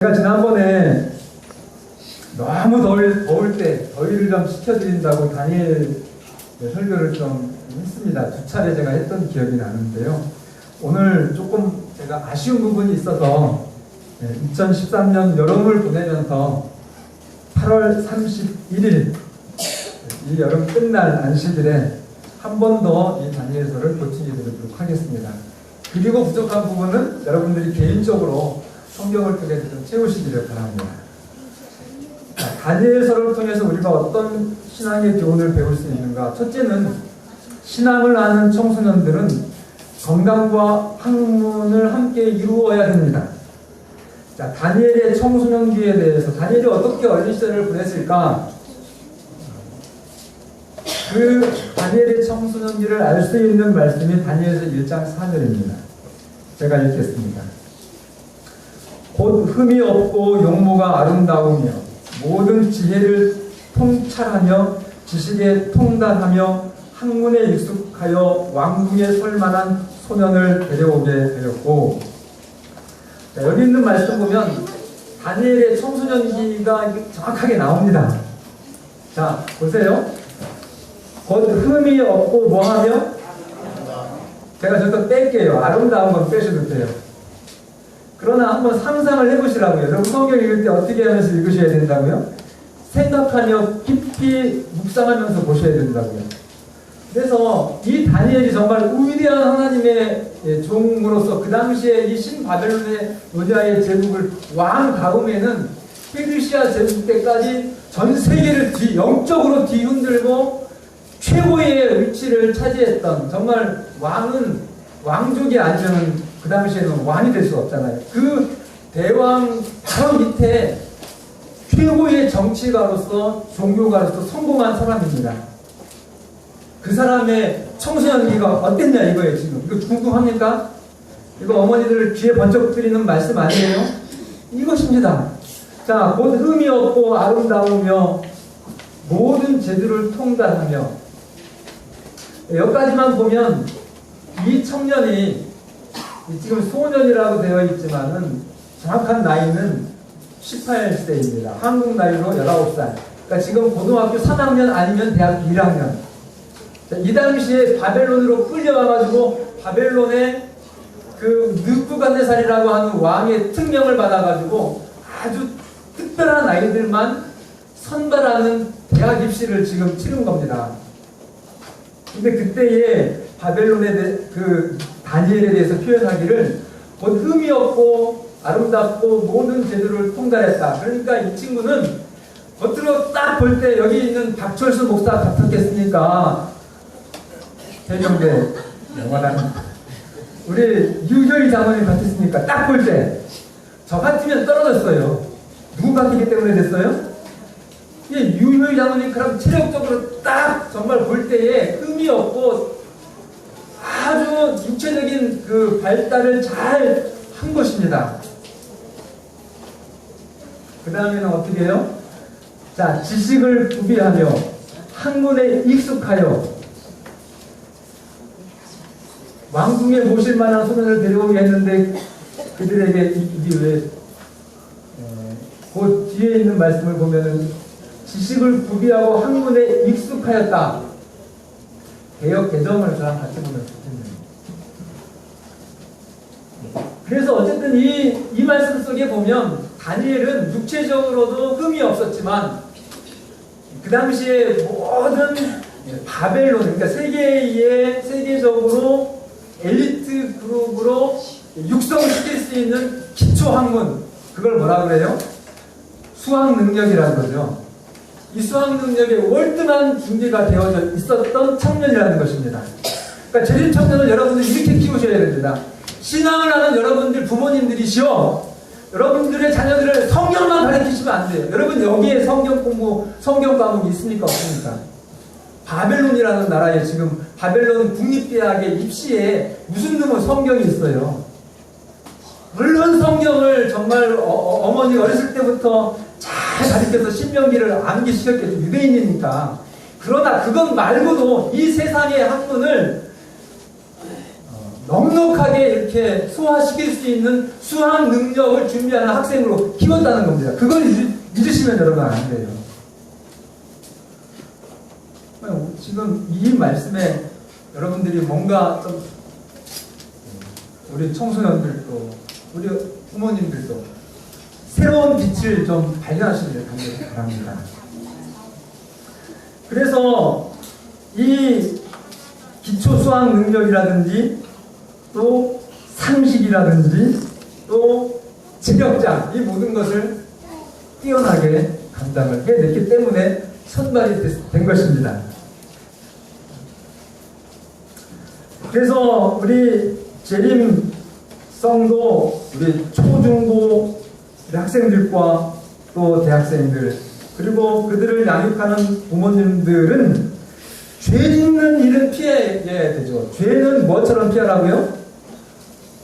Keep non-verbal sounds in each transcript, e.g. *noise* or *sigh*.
제가 지난번에 너무 더울, 더울 때 더위를 좀 식혀드린다고 다니엘 설교를 좀 했습니다. 두 차례 제가 했던 기억이 나는데요. 오늘 조금 제가 아쉬운 부분이 있어서 2013년 여름을 보내면서 8월 31일 이 여름 끝날 안식일에 한 번 더 이 다니엘서를 보충해 드리도록 하겠습니다. 그리고 부족한 부분은 여러분들이 개인적으로 성경을 통해서 좀 채우시기를 바랍니다. 자, 다니엘서를 통해서 우리가 어떤 신앙의 교훈을 배울 수 있는가? 첫째는 신앙을 아는 청소년들은 건강과 학문을 함께 이루어야 됩니다. 자, 다니엘의 청소년기에 대해서 다니엘이 어떻게 어린 시절을 보냈을까? 그 다니엘의 청소년기를 알 수 있는 말씀이 다니엘서 1장 4절입니다. 제가 읽겠습니다. 곧 흠이 없고 용모가 아름다우며 모든 지혜를 통찰하며 지식에 통달하며 학문에 익숙하여 왕궁에 설 만한 소년을 데려오게 되었고 자, 여기 있는 말씀 보면 다니엘의 청소년기가 정확하게 나옵니다. 자 보세요. 곧 흠이 없고 뭐하며 제가 저도 뺄게요. 아름다운 건 빼셔도 돼요. 그러나 한번 상상을 해보시라고요. 여러분 성경 읽을 때 어떻게 하면서 읽으셔야 된다고요? 생각하며 깊이 묵상하면서 보셔야 된다고요. 그래서 이 다니엘이 정말 위대한 하나님의 예, 종으로서 그 당시에 이 신바벨론의 노자의 제국을 왕 다음에는 페르시아 제국 때까지 전 세계를 뒤, 영적으로 뒤흔들고 최고의 위치를 차지했던 정말 왕은 왕족이 아니면 그 당시에는 왕이 될 수 없잖아요. 그 대왕 바로 밑에 최고의 정치가로서 종교가로서 성공한 사람입니다. 그 사람의 청소년기가 어땠냐 이거예요 지금. 이거 궁금합니까? 이거 어머니들 귀에 번쩍 드리는 말씀 아니에요? 이것입니다. 자, 곧 흠이 없고 아름다우며 모든 제도를 통달하며 여기까지만 보면 이 청년이 지금 소년이라고 되어 있지만은 정확한 나이는 18세입니다. 한국 나이로 19살. 그러니까 지금 고등학교 3학년 아니면 대학교 1학년. 자, 이 당시에 바벨론으로 끌려와가지고 바벨론의 그 느부갓네살이라고 하는 왕의 특명을 받아가지고 아주 특별한 아이들만 선발하는 대학 입시를 지금 치른 겁니다. 근데 그때의 바벨론에 대해 그 다니엘에 대해서 표현하기를 곧 흠이 없고 아름답고 모든 제도를 통달했다. 그러니까 이 친구는 겉으로 딱 볼 때 여기 있는 박철수 목사 같았겠습니까? 대경대 영화라는 우리 유효희 장모님 같았습니까? 딱 볼 때 저 같으면 떨어졌어요. 누구 같기 때문에 됐어요? 이 유효희 장모님 그럼 체력적으로 딱 정말 볼 때에 흠이 없고 아주 육체적인 그 발달을 잘 한 것입니다. 그 다음에는 어떻게 해요? 자, 지식을 구비하며 학문에 익숙하여 왕궁에 모실 만한 소년을 데려오게 했는데 그들에게 이- 이게 왜, 에, 그 뒤에 있는 말씀을 보면은 지식을 구비하고 학문에 익숙하였다. 개혁 개정을 저랑 같이 보면 좋겠네요. 그래서 어쨌든 이, 이 말씀 속에 보면 다니엘은 육체적으로도 흠이 없었지만 그 당시에 모든 바벨론, 그러니까 세계의 세계적으로 엘리트 그룹으로 육성시킬 수 있는 기초 학문, 그걸 뭐라 그래요? 수학 능력이라는 거죠. 이 수학 능력에 월등한 준비가 되어져 있었던 청년이라는 것입니다. 그러니까 재림 청년을 여러분들 이렇게 키우셔야 됩니다. 신앙을 하는 여러분들 부모님들이시오. 여러분들의 자녀들을 성경만 가르치시면 안 돼요. 여러분 여기에 성경 공부, 성경 과목이 있습니까? 없습니까? 바벨론이라는 나라에 지금 바벨론 국립대학의 입시에 무슨 놈의 성경이 있어요. 물론 성경을 정말 어, 머니 어렸을 때부터 잘 가르쳐서 신명기를 암기 시켰겠죠. 유대인이니까. 그러나 그것 말고도 이 세상의 학문을 어, 넉넉하게 이렇게 소화시킬 수 있는 수학 능력을 준비하는 학생으로 키웠다는 겁니다. 그걸 잊- 잊으시면 여러분 안 돼요. 지금 이 말씀에 여러분들이 뭔가 좀 우리 청소년들도 우리 부모님들도 새로운 빛을 좀 발견하시길 간절히 바랍니다. 그래서 이 기초 수학 능력이라든지 또 상식이라든지 또 지력장 이 모든 것을 뛰어나게 감당을 해냈기 때문에 선발이 됐- 된 것입니다. 그래서 우리 재림 성도 우리 초중고 학생들과 또 대학생들 그리고 그들을 양육하는 부모님들은 죄 짓는 일은 피해야 되죠. 죄는 뭐처럼 피하라고요?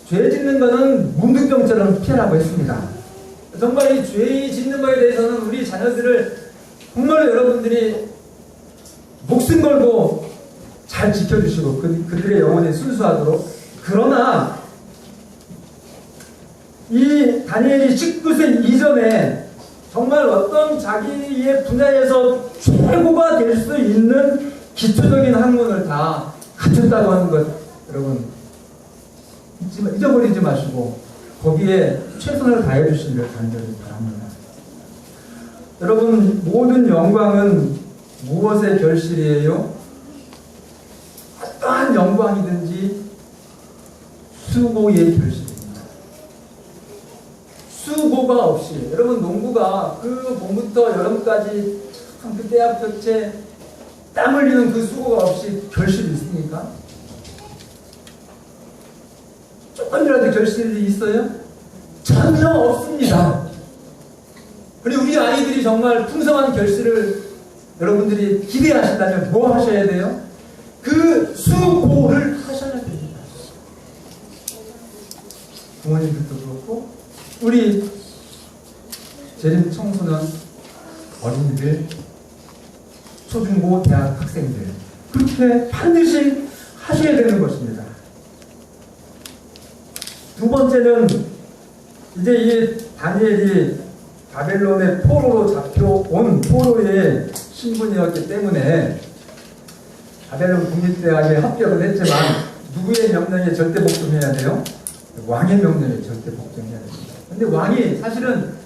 죄 짓는 거는 문득병처럼 피하라고 했습니다. 정말 이 죄 짓는 거에 대해서는 우리 자녀들을 정말로 여러분들이 목숨 걸고 잘 지켜주시고 그, 그들의 영혼이 순수하도록 그러나 이 다니엘이 19세 이전에 정말 어떤 자기의 분야에서 최고가 될 수 있는 기초적인 학문을 다 갖췄다고 하는 것 여러분 잊어버리지 마시고 거기에 최선을 다해 주시기를 간절히 바랍니다. 여러분 모든 영광은 무엇의 결실이에요? 어떠한 영광이든지 수고의 결실입니다. 수고가 없이 여러분 농구가 그 봄부터 여름까지 참 그때 앞볕에 땀 흘리는 그 수고가 없이 결실이 있습니까? 조금이라도 결실이 있어요? 전혀 없습니다. 그리고 우리 아이들이 정말 풍성한 결실을 여러분들이 기대하신다면 뭐 하셔야 돼요? 그 수고를 하셔야 됩니다. 부모님들도 그렇고 우리 재림 청소년 어린이들 초중고 대학 학생들 그렇게 반드시 하셔야 되는 것입니다. 두 번째는 이제 이 다니엘이 바벨론의 포로로 잡혀온 포로의 신분이었기 때문에 바벨론 국립대학에 합격을 했지만 누구의 명령에 절대 복종해야 돼요? 왕의 명령에 절대 복종해야 됩니다. 근데 왕이 사실은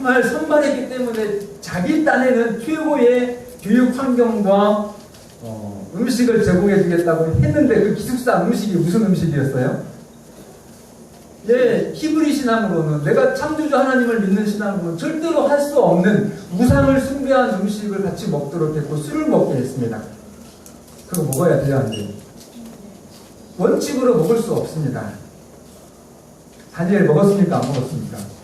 정말 선발했기 때문에 자기 딴에는 최고의 교육 환경과 어, 음식을 제공해 주겠다고 했는데 그 기숙사 음식이 무슨 음식이었어요? 예, 히브리 신앙으로는 내가 창조주 하나님을 믿는 신앙으로는 절대로 할 수 없는 우상을 숭배한 음식을 같이 먹도록 했고 술을 먹게 했습니다. 그거 먹어야 돼요, 안 돼요? 원칙으로 먹을 수 없습니다. 다니엘 먹었습니까? 안 먹었습니까?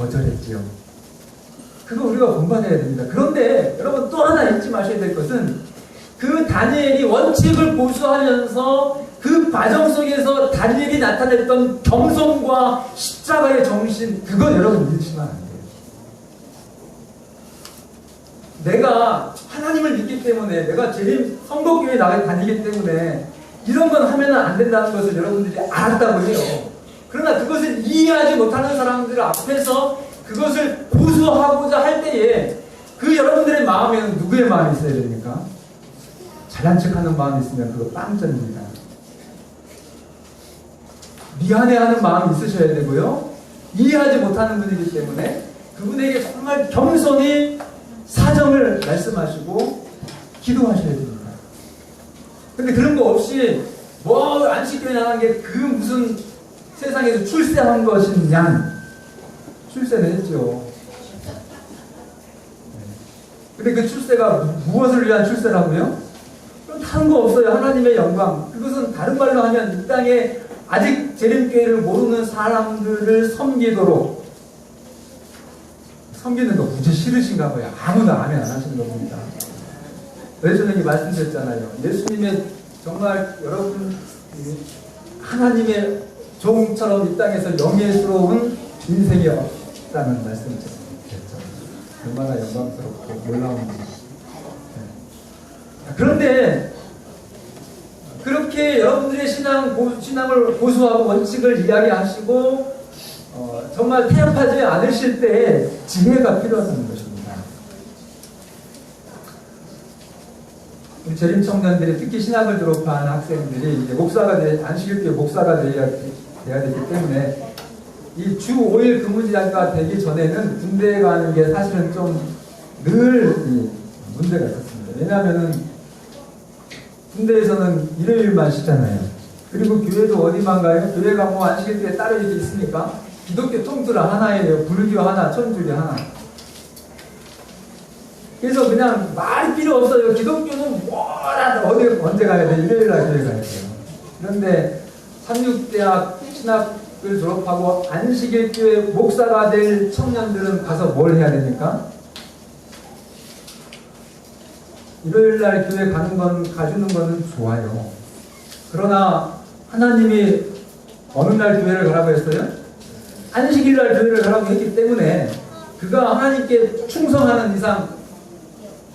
거절했지요. 그거 우리가 본받아야 됩니다. 그런데 여러분 또 하나 잊지 마셔야 될 것은 그 다니엘이 원칙을 고수하면서 그 과정 속에서 다니엘이 나타냈던 겸손과 십자가의 정신 그건 여러분 잊으시면 안 돼요. 내가 하나님을 믿기 때문에 내가 재림 선거교회 나가 다니기 때문에 이런 건 하면 안 된다는 것을 여러분들이 알았다고 해요. 그러나 그것을 이해하지 못하는 사람들 앞에서 그것을 고수하고자 할 때에 그 여러분들의 마음에는 누구의 마음이 있어야 됩니까? 잘난 척하는 마음이 있으면 그거 빵점입니다. 미안해하는 마음이 있으셔야 되고요. 이해하지 못하는 분이기 때문에 그분에게 정말 겸손히 사정을 말씀하시고 기도하셔야 됩니다. 근데 그런 거 없이 뭐 안식교회 나간 게 그 무슨 세상에서 출세한 것이냐? 출세는 했죠. 네. 근데 그 출세가 무엇을 위한 출세라고요? 그럼 다른 거 없어요. 하나님의 영광. 그것은 다른 말로 하면 이 땅에 아직 재림교회를 모르는 사람들을 섬기도록 섬기는 거 무지 싫으신가 봐요. 아무도 아멘 안 하시는 거 봅니다. 예수님이 말씀드렸잖아요. 예수님의 정말 여러분 하나님의 종처럼 이 땅에서 영예스러운 인생이 없다는 말씀을 드렸죠. 얼마나 영광스럽고 놀라운 일이죠. 네. 그런데 그렇게 여러분들의 신앙, 고, 신앙을 고수하고 원칙을 이야기하시고 어, 정말 태엽하지 않으실 때 지혜가 필요하다는 것입니다. 우리 재림 청년들이 특히 신학을 졸업한 학생들이 이제 목사가 돼 안식일교회 목사가 돼야, 돼야 되기 때문에 이 주 5일 근무지가 되기 전에는 군대에 가는 게 사실은 좀 늘 문제가 있었습니다. 왜냐하면은 군대에서는 일요일만 쉬잖아요. 그리고 교회도 어디만 가요? 교회 가 뭐 안식일교회 따로 이렇게 있습니까? 기독교 통틀어 하나예요. 불교 하나, 천주교 하나. 그래서 그냥 말이 필요 없어요. 기독교는 뭐라도 어디 언제 가야 돼? 일요일 날 교회 가야 돼요. 그런데 삼육대학 신학을 졸업하고 안식일 교회 목사가 될 청년들은 가서 뭘 해야 됩니까? 일요일 날 교회 가는 건 가주는 거는 좋아요. 그러나 하나님이 어느 날 교회를 가라고 했어요? 안식일 날 교회를 가라고 했기 때문에 그가 하나님께 충성하는 이상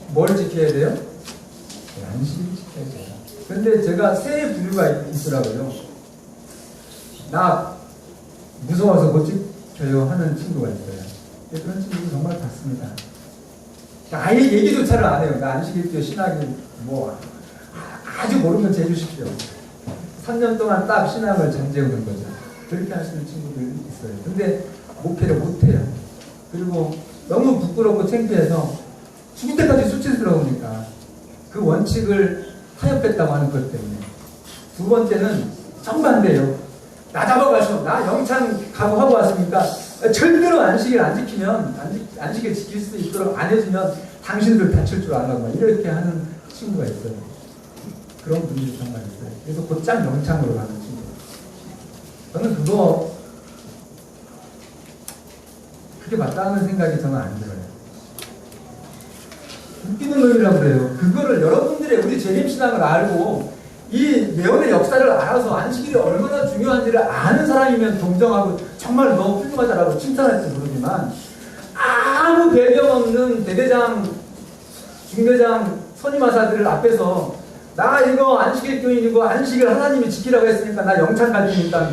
뭘 지켜야 돼요? 네, 안식일 지켜야 돼요. 근데 제가 세 부류가 있- 있더라고요. 나 무서워서 못 지켜요 하는 친구가 있어요. 그런 친구 정말 봤습니다. 아예 얘기조차를 안 해요. 나 안식일교 신학이 뭐 아- 아주 모르면 재주십시오. 3년 동안 딱 신학을 잠재우는 거죠. 그렇게 하시는 친구들이 있어요. 근데 목회를 못해요. 그리고 너무 부끄럽고 창피해서 죽을 때까지 수치스러우니까 그 원칙을 타협했다고 하는 것 때문에 두 번째는 정반대예요. 나 잡아가시오. 나 영창 가고 하고 왔으니까 절대로 안식일 안 지키면 안식, 안식 일 지킬 수 있도록 안 해주면 당신들 다칠 줄 알라고 막 이렇게 하는 친구가 있어요. 그런 분들이 정말 있어요. 그래서 곧장 영창으로 가는 친구. 저는 그거 그게 맞다는 생각이 저는 안 들어요. 웃기는 놈이라고 그래요. 그거를 여러분들의 우리 재림신앙을 알고 이 예언의 역사를 알아서 안식일이 얼마나 중요한지를 아는 사람이면 동정하고 정말 너무 훌륭하다라고 칭찬할지 모르지만 아무 배경 없는 대대장, 중대장, 선임하사들을 앞에서 나 이거 안식일 교인이고 안식일 하나님이 지키라고 했으니까 나 영창 갈 테니까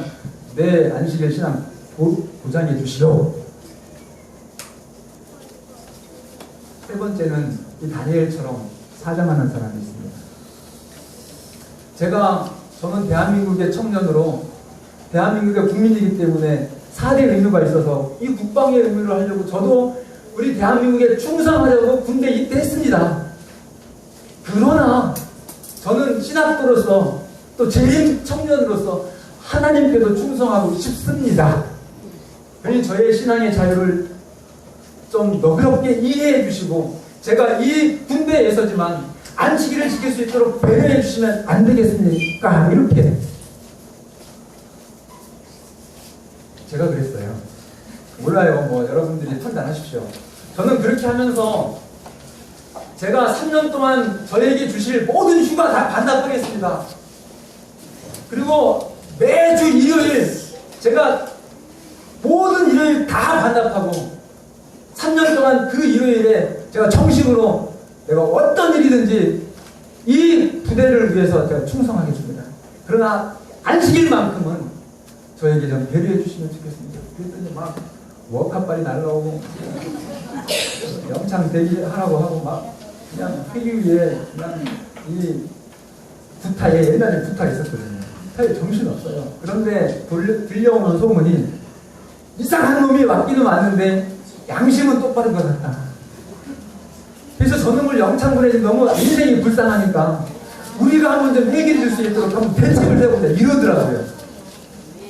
내 안식일 신앙 보, 보장해 주시오. 세 번째는 이 다니엘처럼 사정하는 사람이 있습니다. 제가 저는 대한민국의 청년으로 대한민국의 국민이기 때문에 4대 의무가 있어서 이 국방의 의무를 하려고 저도 우리 대한민국에 충성하려고 군대 입대했습니다. 그러나 저는 신학도로서 또 재림 청년으로서 하나님께도 충성하고 싶습니다. 그러니 저의 신앙의 자유를 좀 너그럽게 이해해 주시고 제가 이 군대에서지만 안식일을 지킬 수 있도록 배려해 주시면 안 되겠습니까? 이렇게 제가 그랬어요. 몰라요. 뭐 여러분들이 판단하십시오. 저는 그렇게 하면서 제가 3년 동안 저에게 주실 모든 휴가 다 반납하겠습니다. 그리고 매주 일요일 제가 모든 일요일 다 반납하고 3년 동안 그 일요일에 제가 정식으로 내가 어떤 일이든지 이 부대를 위해서 제가 충성하겠습니다. 그러나 안식일 만큼은 저에게 좀 배려해 주시면 좋겠습니다. 그랬더니 막 워카빨이 날라오고 영창 대기하라고 하고 막 그냥 회기 위에 그냥 이 구타에 옛날에 구타 있었거든요. 구타에 정신 없어요. 그런데 돌려, 들려오는 소문이 이상한 놈이 왔기는 왔는데 양심은 똑바른 것 같다. 그래서 저놈을 영창 보내지 너무 인생이 불쌍하니까 우리가 한번 좀 해결해 줄 수 있도록 한번 대책을 해보자 이러더라고요.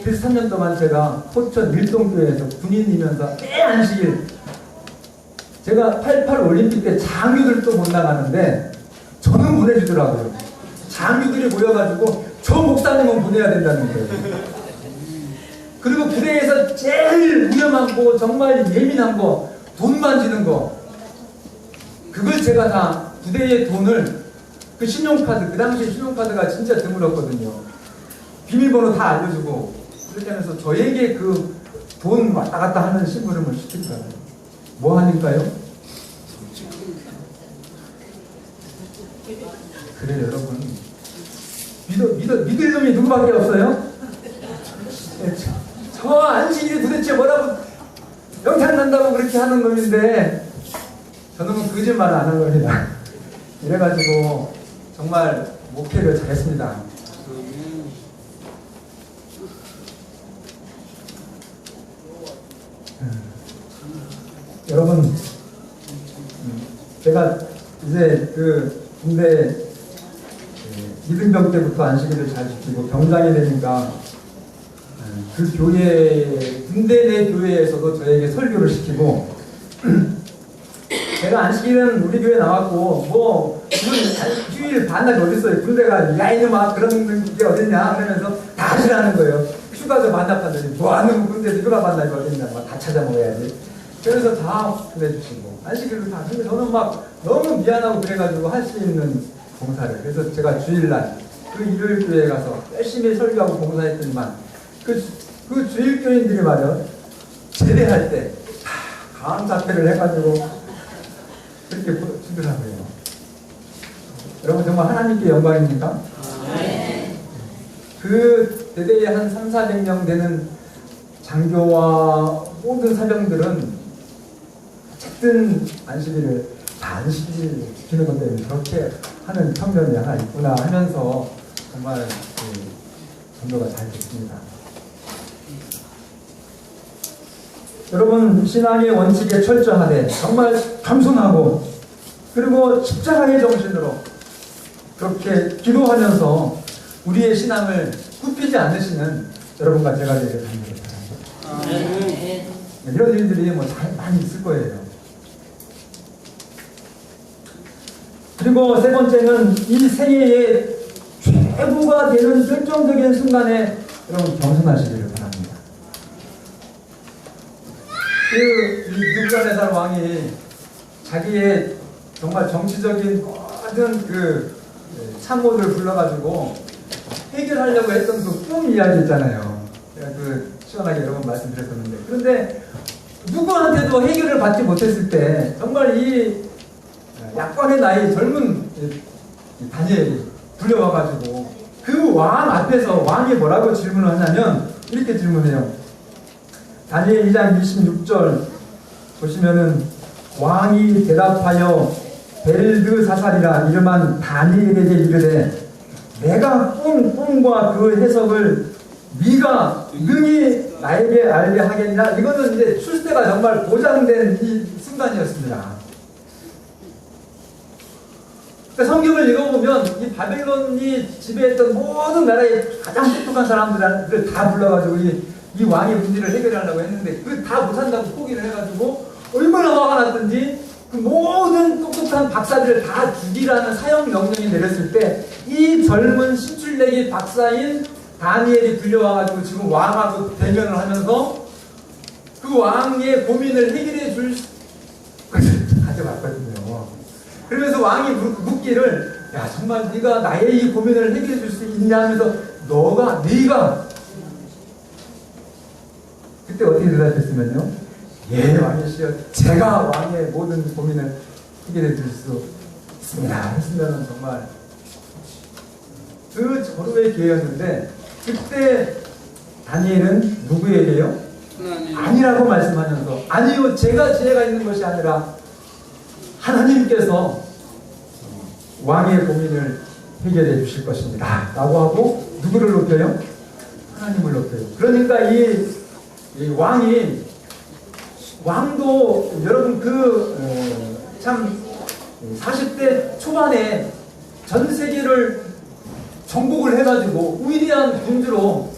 그래서 3년 동안 제가 포천 밀동교회에서 군인이면서 매 안식일 제가 88 올림픽 때 장유들도 못 나가는데 저는 보내주더라고요. 장유들이 모여가지고 저 목사님은 보내야 된다는 거예요. 그리고 부대에서 제일 위험한 거, 정말 예민한 거, 돈 만지는 거. 그걸 제가 다 부대의 돈을 그 신용카드, 그 당시에 신용카드가 진짜 드물었거든요. 비밀번호 다 알려주고 그렇게 하면서 저에게 그 돈 왔다 갔다 하는 심부름을 시키더라고요. 뭐 하니까요? 그래 여러분 믿어, 믿어, 믿을 놈이 누구밖에 없어요? 예, 저, 저 안식일이 도대체 뭐라고 영탄 난다고 그렇게 하는 놈인데 저놈은 거짓말을 안 한 겁니다. 이래가지고 정말 목회를 잘했습니다. 여러분, 음, 제가 이제 그 군대 그 이등병 때부터 안식일을 잘 지키고 병장이 되니까 음, 그 교회 군대 내 교회에서도 저에게 설교를 시키고 *clears throat* 제가 안식일은 우리 교회 나왔고 뭐 휴일 반날이 어딨어요. 군대가 야 이놈아 그런 게 어딨냐 그러면서 다 하시라는 거예요. 휴가도 반납한다니 뭐하는 군대도 휴가 반납이 어딨냐. 막다 찾아 먹어야지. 그래서 다 보내주시고. 안식일도 다 근데 저는 막 너무 미안하고 그래가지고 할 수 있는 봉사를. 그래서 제가 주일날 그 일요일 교회에 가서 열심히 설교하고 봉사했더니만 그, 그 주일 교인들이 말이야 제대할 때다 강사패를 해가지고 그렇게 주더라고요. 여러분 정말 하나님께 영광입니까? 그 대대에 한 3, 400명 되는 장교와 모든 사병들은 어쨌든 안식일을 다 안식일 지키는 것 때문에 저렇게 하는 청년이 하나 있구나 하면서 정말 그 전도가 잘 됐습니다. 여러분 신앙의 원칙에 철저하되 정말 겸손하고 그리고 십자가의 정신으로 그렇게 기도하면서 우리의 신앙을 굽히지 않으시는 여러분과 제가 간절히 바랍니다. 이런 일들이 뭐잘 많이 있을 거예요. 그리고 세 번째는 이 생애의 최고가 되는 결정적인 순간에 여러분 겸손하시기를 바랍니다. 그 느부갓네살 왕이 자기의 정말 정치적인 모든 그 참모들 불러가지고 해결하려고 했던 그 꿈 이야기 있잖아요. 제가 그 시원하게 여러 번 말씀드렸었는데 그런데 누구한테도 해결을 받지 못했을 때 정말 이 약관의 나이 젊은 이 다니엘이 불려와가지고 그 왕 앞에서 왕이 뭐라고 질문을 하냐면 이렇게 질문해요. 다니엘 2장 26절 보시면은 왕이 대답하여 벨드사살이라 이름한 다니엘에게 이르되 내가 꾼 꿈과 그 해석을 네가 능히 나에게 알게 하겠냐 이거는 이제 출세가 정말 보장된 이 순간이었습니다. 그러니까 성경을 읽어보면 이 바벨론이 지배했던 모든 나라의 가장 똑똑한 사람들을 다 불러가지고 이, 이 왕의 문제를 해결하려고 했는데 그 다 못한다고 포기를 해가지고 얼마나 화가 났든지 그 모든 똑똑한 박사들을 다 죽이라는 사형 명령이 내렸을 때 이 젊은 신출내기 박사인 다니엘이 불려와가지고 지금 왕하고 대면을 하면서 그 왕의 고민을 해결해 줄 가져갔거든요. *laughs* 그러면서 왕이 묻기를 야 정말 네가 나의 이 고민을 해결해 줄 수 있냐 하면서 너가 네가 그때 어떻게 대답했으면요? 예 왕이시여 제가 왕의 모든 고민을 해결해 줄수 있습니다. 했으면 정말 그 절호의 기회였는데 그때 다니엘은 누구에게요? 아니라고 말씀하면서 아니요 제가 지혜가 있는 것이 아니라 하나님께서 왕의 고민을 해결해 주실 것입니다. 라고 하고 누구를 높여요? 하나님을 높여요. 그러니까 이, 이 왕이 왕도 여러분 그참 40대 초반에 전 세계를 정복을 해가지고 위대한 군주로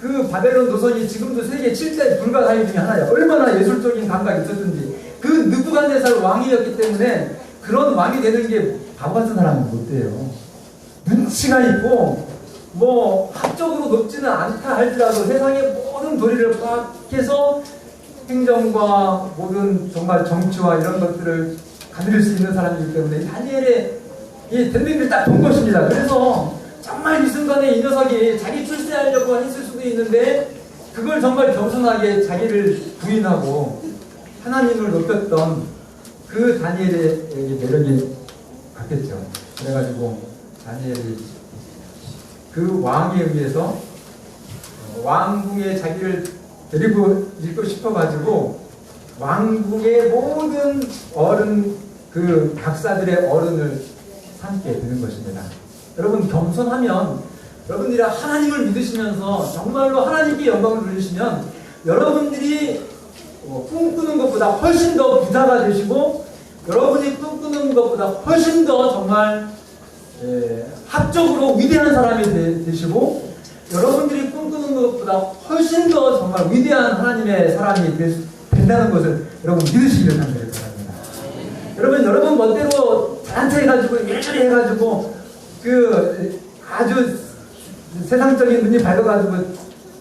그 바벨론 노선이 지금도 세계 7대 불가사의 중에 하나예요. 얼마나 예술적인 감각이 있었든지 그 느부갓네살 왕이었기 때문에 그런 왕이 되는 게 바보 같은 사람은 못 돼요. 눈치가 있고 뭐 학적으로 높지는 않다 할지라도 세상의 모든 도리를 파악해서 행정과 모든 정말 정치와 이런 것들을 가릴 수 있는 사람이기 때문에 다니엘의 이 댄딩을 딱 본 것입니다. 그래서 정말 이 순간에 이 녀석이 자기 출세하려고 했을 수도 있는데 그걸 정말 겸손하게 자기를 부인하고 하나님을 높였던 그 다니엘의 매력이 같겠죠. 그래가지고 다니엘이 그그 왕에 의해서 어, 왕궁에 자기를 데리고 있고 싶어가지고 왕궁의 모든 어른 그 박사들의 어른을 삼게 되는 것입니다. 여러분 겸손하면 여러분들이 하나님을 믿으시면서 정말로 하나님께 영광을 돌리시면 여러분들이 어, 꿈꾸는 것보다 훨씬 더 부자가 되시고 여러분이 꿈꾸는 것보다 훨씬 더 정말 예, 합적으로 위대한 사람이 되, 시고 여러분들이 꿈꾸는 것보다 훨씬 더 정말 위대한 하나님의 사람이 되, 된다는 것을 여러분 간절히 바랍니다. 여러분 여러분 멋대로 단체 해가지고 일처리 해가지고 그 아주 세상적인 눈이 밝아가지고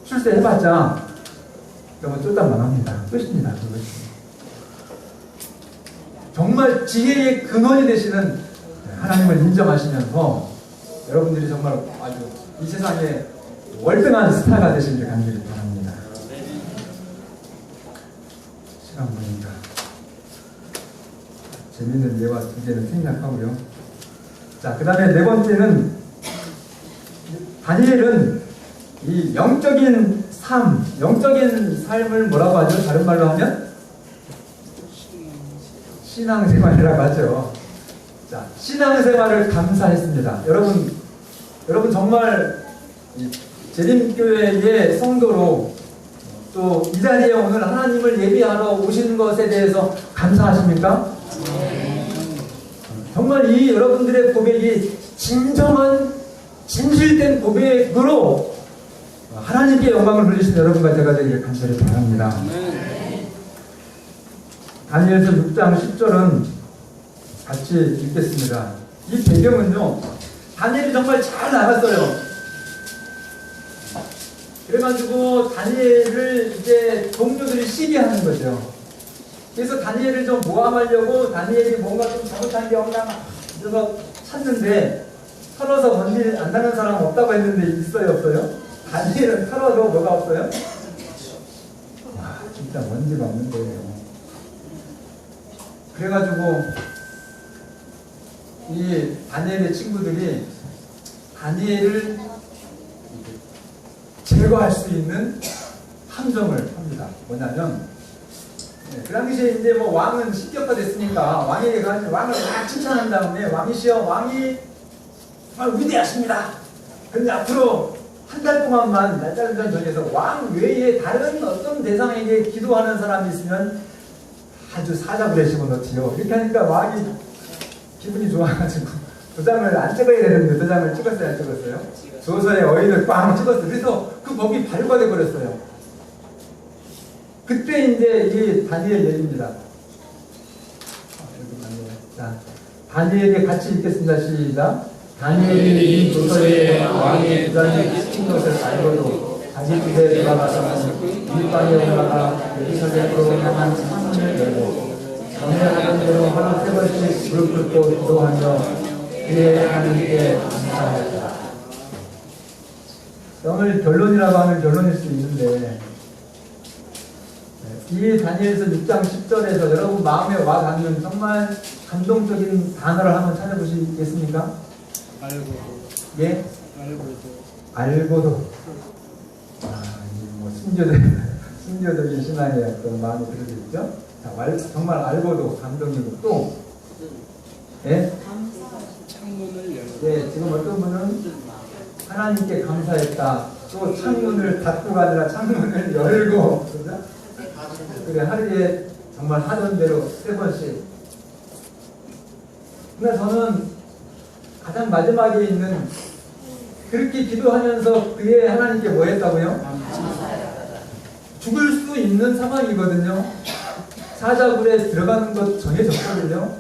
출세해봤자 여러분 쫄딱만 합니다. 끝입니다. 그것이. 정말 지혜의 근원이 되시는 하나님을 인정하시면서 여러분들이 정말 아주 이 세상에 월등한 스타가 되시길 간절히 바랍니다. 시간 보니까 재밌는 예와 두 개는 생략하고요. 자, 그 다음에 네 번째는 다니엘은 이 영적인 삶, 영적인 삶을 뭐라고 하죠? 다른 말로 하면 신앙생활이라고 하죠. 자, 신앙생활을 감사했습니다. 여러분, 여러분 정말 이 재림교회의 성도로 또 이 자리에 오늘 하나님을 예비하러 오신 것에 대해서 감사하십니까? 정말 이 여러분들의 고백이 진정한 진실된 고백으로 하나님께 영광을 돌리신 여러분과 제가 되기를 간절히 바랍니다. 다니엘서 6장 10절은 같이 읽겠습니다. 이 배경은요, 다니엘이 정말 잘 나갔어요. 그래가지고 다니엘을 이제 동료들이 시기하는 거죠. 그래서 다니엘을 좀 모함하려고 다니엘이 뭔가 좀 잘못한 게 없나 막 그래서 찾는데 털어서 먼지 안 나는 사람 없다고 했는데 있어요 없어요? 다니엘은 털어도 뭐가 없어요? 와 진짜 먼지가 없는 거예요. 그래가지고 이 다니엘의 친구들이 다니엘을 제거할 수 있는 함정을 합니다. 뭐냐면 네, 그 당시에 이제 뭐 왕은 신격화 됐으니까 왕에게 가서 왕을 막 칭찬한 다음에 왕이시여 왕이 정말 위대하십니다. 그런데 앞으로 한 달 동안만 날짜를 정해서 왕 외에 다른 어떤 대상에게 기도하는 사람이 있으면 아주 사자불에 집어넣지요. 이렇게 하니까 왕이 기분이 좋아가지고 도장을 안 찍어야 되는데 도장을 찍었어요, 안 찍었어요? 조서에 어인을 꽝 찍었어요. 그래서 그 법이 발효가 돼버렸어요. 그때 이제 이 다니엘 얘기입니다. 아. 자, 다니엘에 같이 읽겠습니다. 시작. 다니엘이 이 조서에 왕의 주장에 시킨 것을 알고도 자기 집에 들어가서 윗방에 올라가 예루살렘으로 향한 창문을 열고 전에 하던 대로 하루 세 번씩 무릎 꿇고 기도하며 그의 하나님께 감사하였다. 오늘 결론이라고 하면 결론일 수 있는데 이 다니엘서 6장 10절에서 여러분 마음에 와 닿는 정말 감동적인 단어를 한번 찾아보시겠습니까? 알고도 예? 알고도 알고도 아, 이뭐 순교적인 순교적인 신앙의 어떤 마음이 들어있죠. 자, 정말 알고도 감동이고 또 예? 예, 지금 어떤 분은 하나님께 감사했다. 또 창문을 닫고가 아니라 창문을 *laughs* 열고? 그래 하루에 정말 하던 대로 세 번씩. 근데 저는 가장 마지막에 있는 그렇게 기도하면서 그의 하나님께 뭐 했다고요? 죽을 수 있는 상황이거든요. 사자굴에 들어가는 것 정해졌거든요.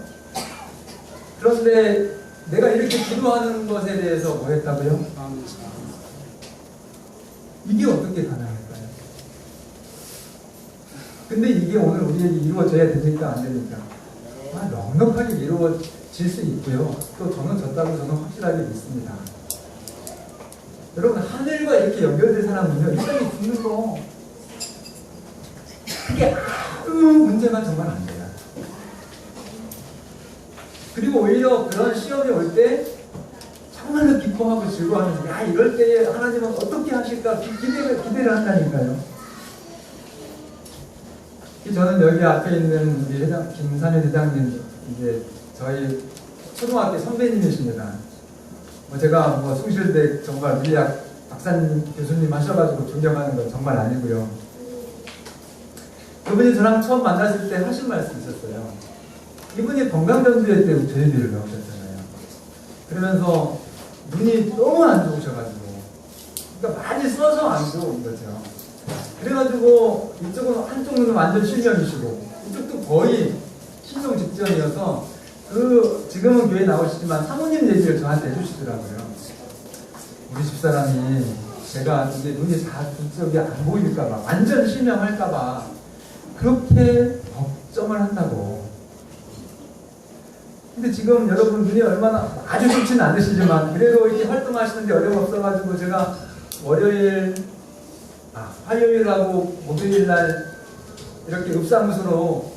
그런데 내가 이렇게 기도하는 것에 대해서 뭐 했다고요? 이게 어떻게 가능할까요? 근데 이게 오늘 우리에게 이루어져야 되니까 안 되니까 아, 넉넉하게 이루어질 수 있고요. 또 저는 졌다고 저는 확실하게 믿습니다. 여러분 하늘과 이렇게 연결된 사람은요 인간이 죽는 거 이게 아무 문제가 정말 안 돼요. 그리고 오히려 그런 시험이 올 때 정말로 기뻐하고 즐거워하면서 야 이럴 때에 하나님은 어떻게 하실까 기- 기대를 기대를 한다니까요. 저는 여기 앞에 있는 우리 회장 김산일 회장님 이제 저희 초등학교 선배님이십니다. 뭐 제가 뭐 숭실대 정말 물리학 박사님 교수님 하셔가지고 존경하는 건 정말 아니고요. 그분이 저랑 처음 만났을 때 하신 말씀 있었어요. 이분이 건강전주회 때 저희들을 나오셨잖아요. 그러면서 눈이 너무 안 좋으셔가지고 그러니까 많이 써서 안 좋은 거죠. 그래가지고 이쪽은 한쪽 눈은 완전 실명이시고 이쪽도 거의 실명 직전이어서 그 지금은 교회 나오시지만 사모님 얘기를 저한테 해주시더라고요. 우리 집사람이 제가 이제 눈이 다 쪽이 안 보일까봐 완전 실명할까봐 그렇게 걱정을 한다고. 근데 지금 여러분 눈이 얼마나 아주 좋지는 않으시지만 그래도 이렇게 활동하시는데 어려움 없어가지고 제가 월요일 아, 화요일하고 목요일 날 이렇게 읍사무소로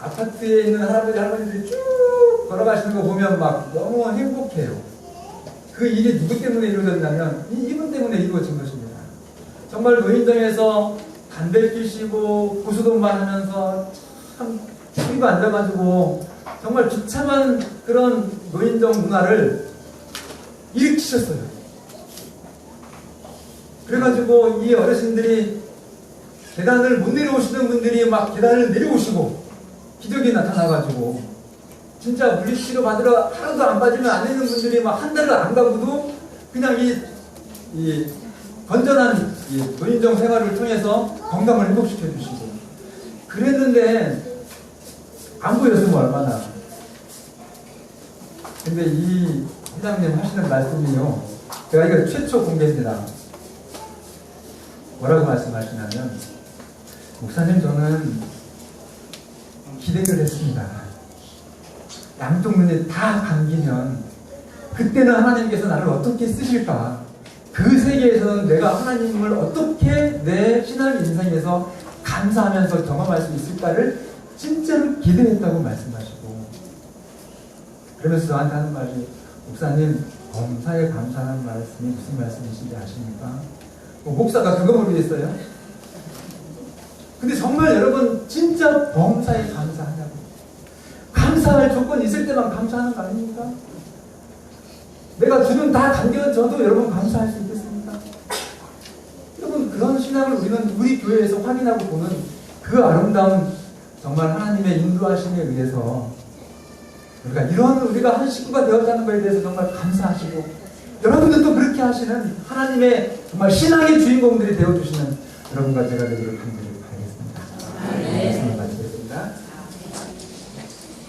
아파트에 있는 할아버지 할머니들이 쭉 걸어가시는 거 보면 막 너무 행복해요. 그 일이 누구 때문에 이루어졌냐면 이- 이분 때문에 이루어진 것입니다. 정말 노인정에서 담배 피시고 고수동만 하면서 참 소리가 앉아가지고 정말 비참한 그런 노인정 문화를 일으키셨어요. 그래가지고 이 어르신들이 계단을 못 내려오시는 분들이 막 계단을 내려오시고 기적이 나타나가지고 진짜 물리치료 받으러 하루도 안 빠지면 안 되는 분들이 막 한 달을 안 가고도 그냥 이, 이 건전한 이 노인정 생활을 통해서 건강을 회복시켜 주시고 그랬는데 안 보였으면 얼마나 근데 이 회장님 하시는 말씀이요 제가 이거 최초 공개입니다 뭐라고 말씀하시냐면 목사님 저는 기대를 했습니다. 양쪽 눈이 다 감기면 그때는 하나님께서 나를 어떻게 쓰실까? 그 세계에서는 내가 하나님을 어떻게 내 신앙 인생에서 감사하면서 경험할 수 있을까를 진짜로 기대했다고 말씀하시고 그러면서 저한테 하는 말이 목사님 범사에 감사하는 말씀이 무슨 말씀이신지 아십니까? 뭐 목사가 그거 모르겠어요? 근데 정말 여러분 진짜 범사에 감사하냐고 감사할 조건이 있을 때만 감사하는 거 아닙니까? 내가 주변 다 감겨져도 여러분 감사할 수 있겠습니까? 여러분 그런 신앙을 우리는 우리 교회에서 확인하고 보는 그 아름다운 정말 하나님의 인도하심에 의해서 우리가 이런 우리가 한 식구가 되었다는 것에 대해서 정말 감사하시고 여러분들도 그렇게 하시는 하나님의 정말 신앙의 주인공들이 되어주시는 여러분과 제가 되기를 간절히 바라겠습니다. 말씀을